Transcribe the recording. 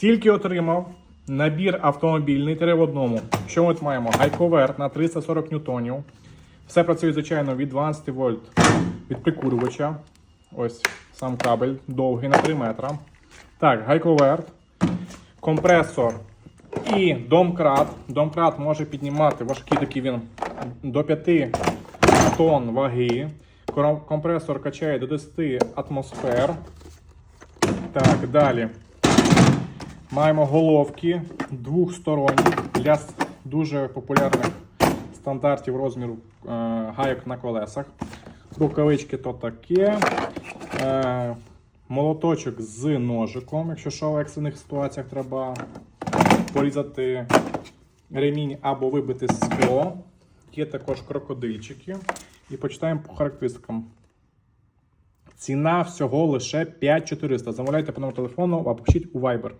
Тільки отримав набір автомобільний 3 в одному. Що ми маємо? Гайковерт на 340 ньютонів. Все працює, звичайно, від 12 вольт від прикурювача. Ось сам кабель довгий на 3 метра. Так, гайковерт, компресор і домкрат. Домкрат може піднімати важкий такий він до 5 тонн ваги. Компресор качає до 10 атмосфер. Так, далі. Маємо головки двохсторонні для дуже популярних стандартів розміру е, гайок на колесах. Рукавички то таке. Е, молоточок з ножиком, якщо що в екстрених ситуаціях треба порізати ремінь або вибити скло. Є також крокодильчики. І почитаємо по характеристикам. Ціна всього лише 5400. Замовляйте по номеру телефону або пишіть у Viber.